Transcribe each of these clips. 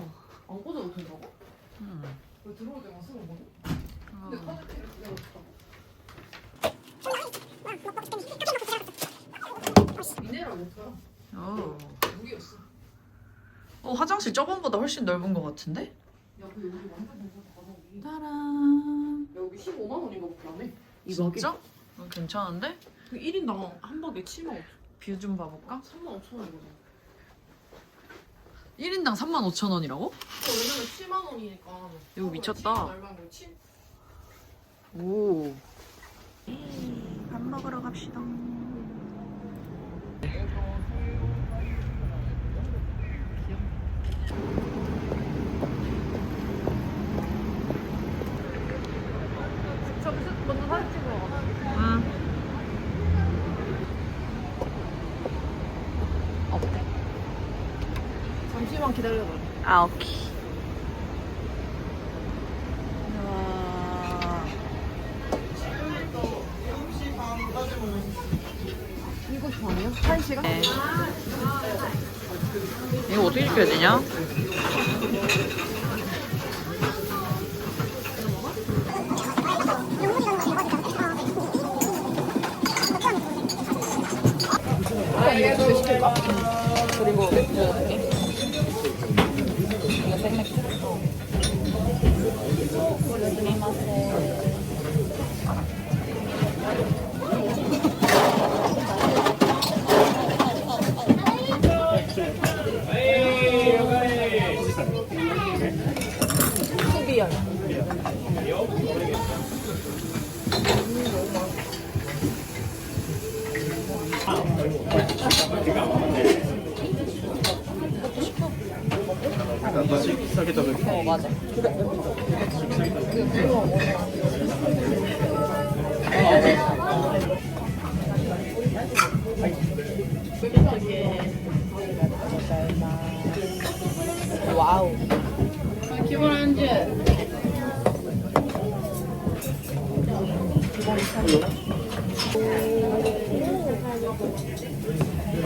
안 꽂아도 된다고? 음. 왜 들어올 때만 쓰는 거니? 어. 근데 카드 이렇게 내가 줬다고? 미네랄 없어요. 오. 무기였어. 어, 화장실 저번보다 훨씬 넓은 것 같은데? 야, 근데 여기 완전. 가격이. 따란. 여기 15만 원인가 안 해. 진짜? 어, 괜찮은데? 그 1인당 한 박에 7만 5천 뷰좀 봐볼까? 3만 5천 원이거든. 1인당 35,000원이라고? 어, 왜냐면 7만 원이니까. 이거 미쳤다. 말만 7. 오. 밥 먹으러 갑시다. 먼저 사진 찍으러 가자. 응. 어때? 잠시만 기다려봐. 아, 오케이. 와. 7시 반이요? 1시간? 네. 이거 어떻게 시켜야 되냐? 어 맞아. 와우.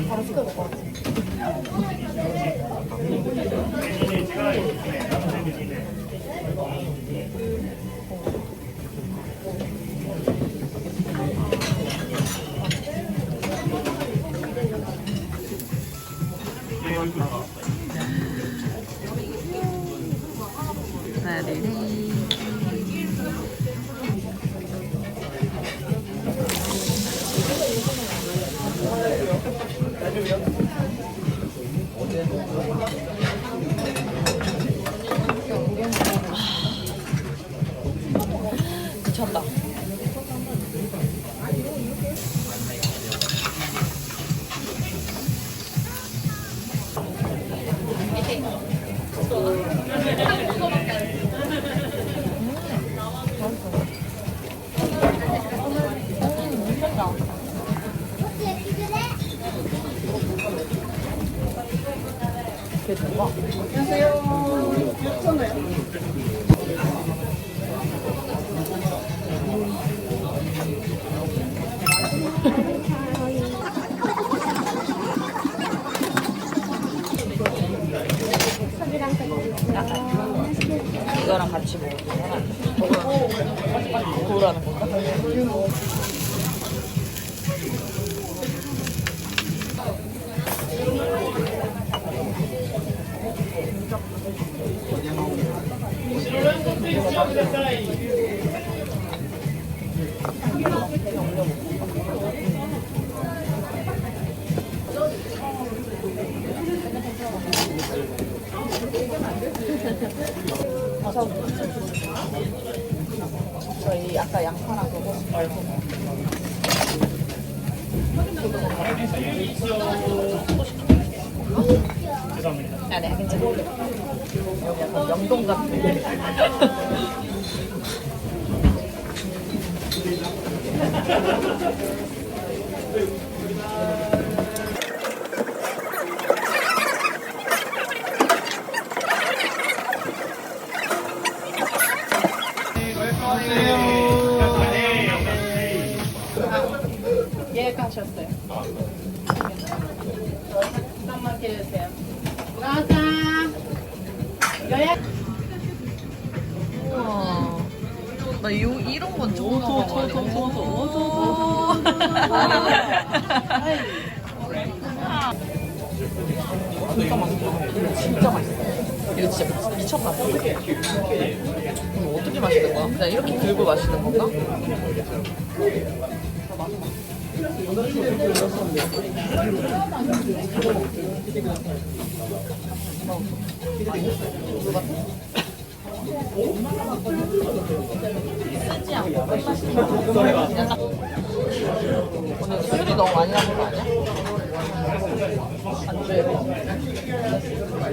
바로 시켜야 될 이거랑 같이 먹으 여기 약간 명동 같은. 나 요, 이런 건 처음 와봐가지고. 진짜 맛있어. 진짜 맛있어. 이거 진짜 미쳤나 봐. 이거 어떻게 마시는 거야? 그냥 이렇게 들고 마시는 건가? 술이 너무 많이 나는 거 아니야?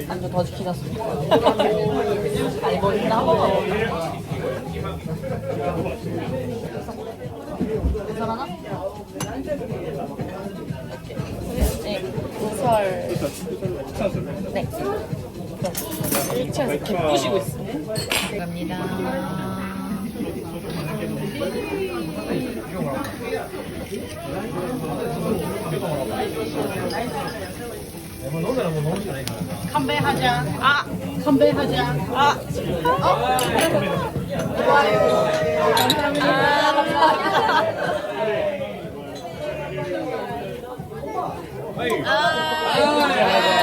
안주 더 시키셨습니까? 아니 뭐 일단 한 번만 먹을까? 괜찮아? 네, 우설. 네. 1층에서 개뿌시고 있어. 감사합니다. 컴배하자. 아, 컴배하자. 아, 어? 좋아요. 감사합니다. 아,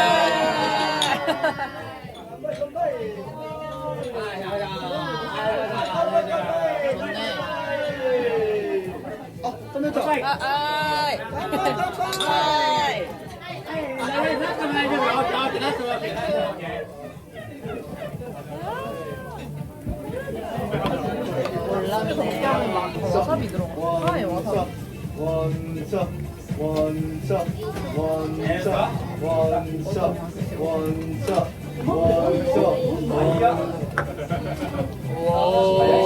와사비 들어가. 파에 와사비. 원샷 원샷 원샷 원샷 원샷 오.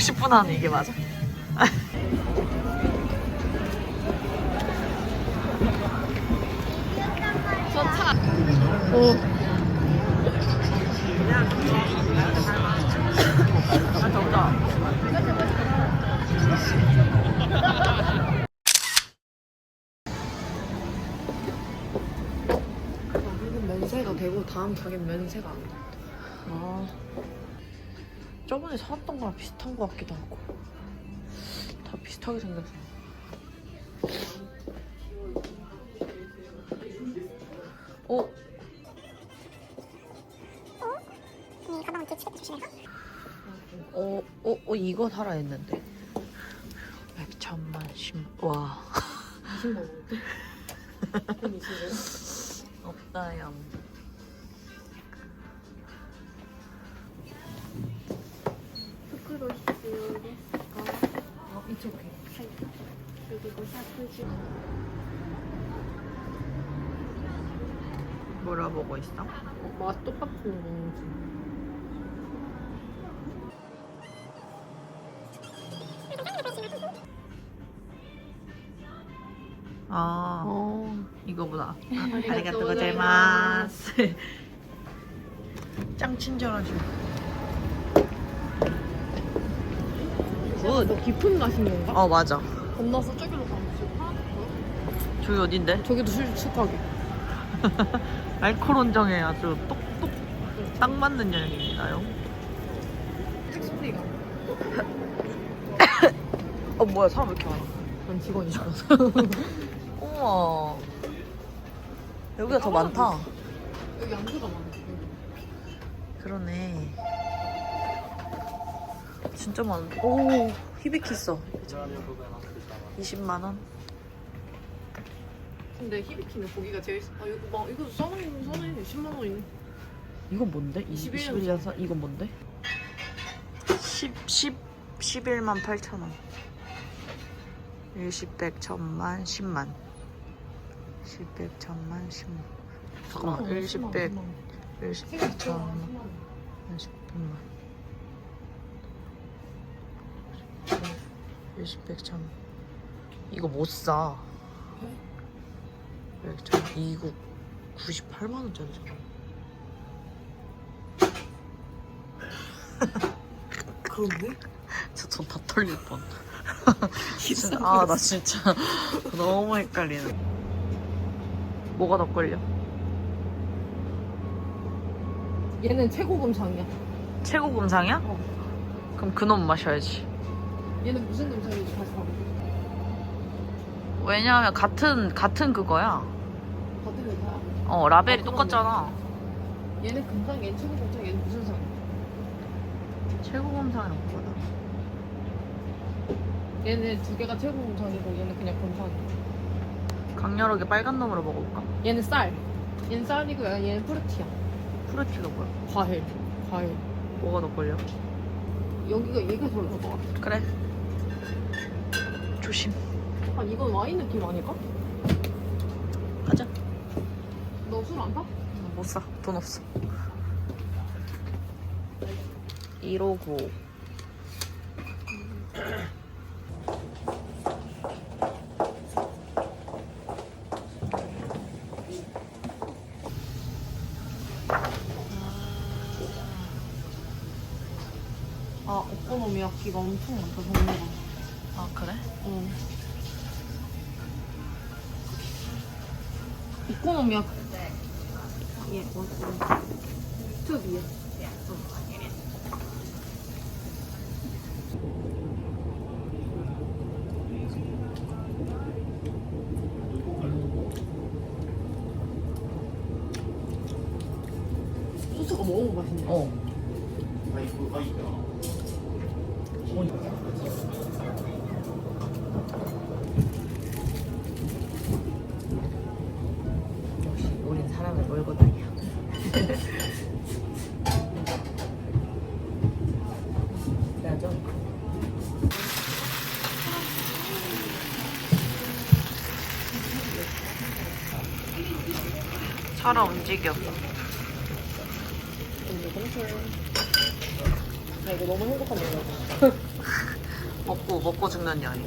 50분 하는 이게 맞아? 아, 덥다. 여기는 면세가 되고 다음 가게는 면세가 안 돼. 아, 저번에 사왔던 거랑 비슷한 거 같기도 하고. 다 비슷하게 생겼어. 어? 어, 어, 어, 이거 사라 했는데. 백천만 심, 와. 20만 원대? 그럼 20만 없다요 이쪽에. 그리고 샤프지. 물어보고 있어? 어, 맛 똑같은 건지. 아 어. 이거보다 아리가또 아리가또 고자이마스 짱 친절하시 굿. 뭐 깊은 맛인 건가? 어 맞아 건너서 저기로 가면 지금 하나도 없어. 저기 어딘데? 저기도 술축하게. 알코올 원정에 아주 똑똑 딱 맞는 여행입니다요 택시리가. 어 뭐야 사람 왜 이렇게 많아 난 직원이 좋아서. 우와 여기가 더 많다 여기 안주가 많아. 그러네 진짜 많은데? 오 히비키 있어. 20만 원. 근데 히비키는 고기가 제일 싸. 아 이거 막 이거 싸네 싸네. 10만 원이네. 이건 뭔데? 21 21년 사 이건 뭔데? 10, 10, 11만 8천 원. 일십, 백, 천만, 십만. 십백, 천만, 십만. 잠깐만. 일십, 백, 일십, 백, 천만 일십, 백만 일십, 백, 천만 이거 못사 백, 천, 이거 98만 원짜리잖아 그런데? 진짜 다 털릴 뻔. 아, 나 진짜 너무 헷갈리네. 뭐가 더 걸려? 얘는 최고금상이야. 최고 금상이야? 어. 그럼 그놈 마셔야지. 얘는 무슨 금상인지 다시 봐봐. 왜냐하면 같은 같은 그거야. 같은 금상. 어 라벨이 어, 똑같잖아. 얘는 금상, 얘는 최고 금상, 얘는 무슨 상이야? 최고 금상이랑 뭐다? 얘는 두 개가 최고 금상이고 얘는 그냥 금상이야. 강렬하게 빨간 놈으로 먹어볼까? 얘는 쌀. 얘는 쌀이고 얘는 프루티야. 프루티가 뭐야? 과일. 과일. 뭐가 더 걸려? 여기가 얘가 덜 나은 것 같아. 그래. 조심. 아 이건 와인 느낌 아닐까? 가자. 너 술안 타? 못 사. 돈 없어. 159. 아 오코노미야키가 엄청 많다 종류 오코노미야키. 예, 맞아. 투비야. 소스 몰고 다녀. 나죠? 차라 움직여. 나 이거 너무 행복한 거야. 먹고 먹고 죽는 여인.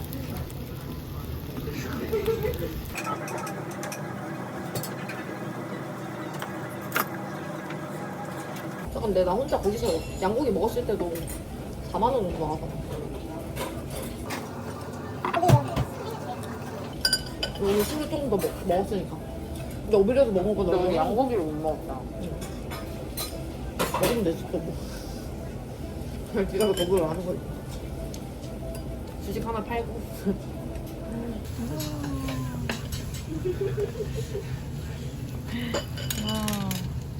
잠깐 근데 나 혼자 거기서 양고기 먹었을 때도 4만 원 정도 나가잖아. 오늘 술을 조금 더 먹, 먹었으니까. 근데 오비려서 먹은 거잖아. 근데 양고기를 못 먹었다. 먹으면 되지 또 뭐. 그냥 네가 먹으러 하는 거지. 주식 하나 팔고.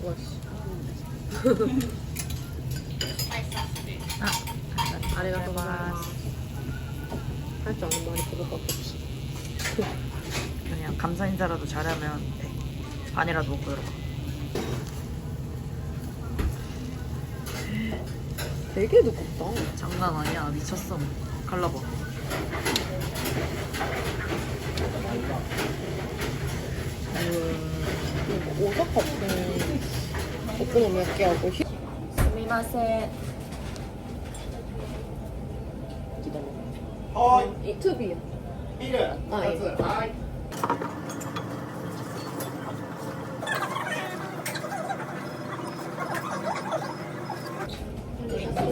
와 그것밖에 없어. 그냥 감사 인사라도 잘하면 돼. 반이라도 먹고 이러고. 되게 두껍다. 장난 아니야 미쳤어. 갈라봐. 오사카 오코노미야끼 하고 히... 스미마세. 이 투비야. 아, 예.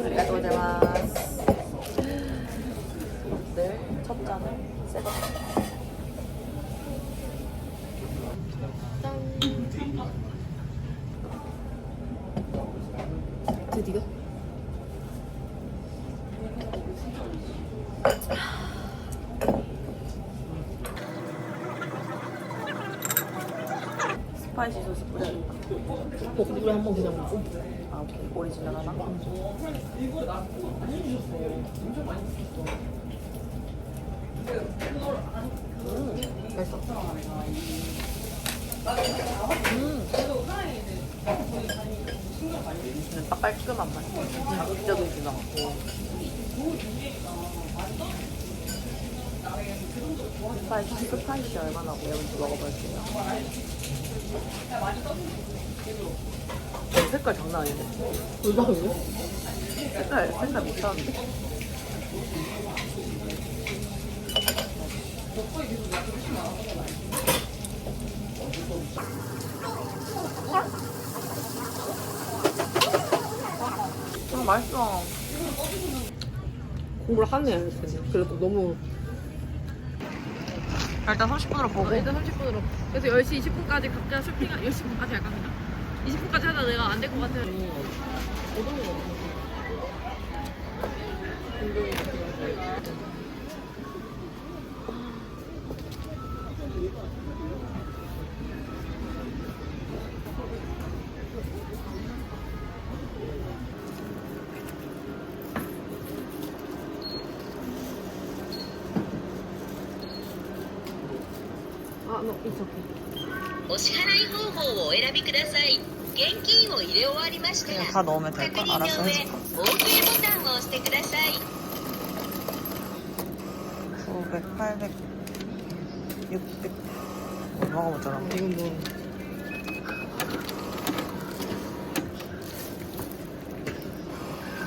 아리가또 고자이마스. 네, 첫 잔을 세다. 드디어? 뿌려줄까? 우리 한번 그냥 먹고. 아 오케이 오리지널 하나. 맛있어. 근데 딱 깔끔한 맛. 자극적이지도 않고. 스파이시 스파이시 얼마나 매운지 먹어볼게요. 어, 색깔 장난? 둘다 그래? 색깔 색깔 미쳤는데? 아 맛있어. 공부를 하네. 그래도 너무 일단 30분으로 보고. 일단 30분으로. 그래서 10시 20분까지 각자 쇼핑 10시 분까지 할까 그냥? 20분까지 하다 내가 안 될 것 같아. 아, 方法をお選びください現金を入れ終わりました 그냥 ら 다 넣으면 確 될까? 認の 알았어 上 해줄까? OK ボタンを押してください 900, 800, 600. 얼마가 모자라. 이건 뭐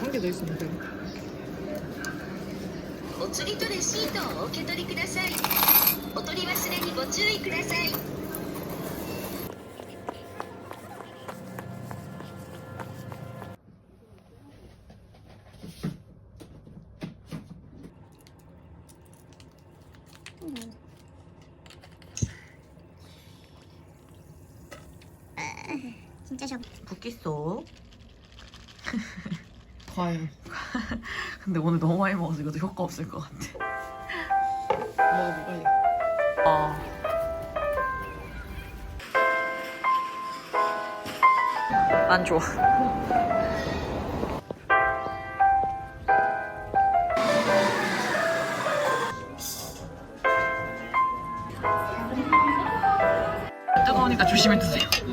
한 개 더 있었는데 お釣りとレシートをお受け取りくださいお取り忘れにご注意ください 붓기소. 과연 근데 오늘 너무 많이 먹어서 이것도 효과 없을 것 같아. 먹어봐 빨리 아. 안 좋아. 뜨거우니까 조심해 드세요.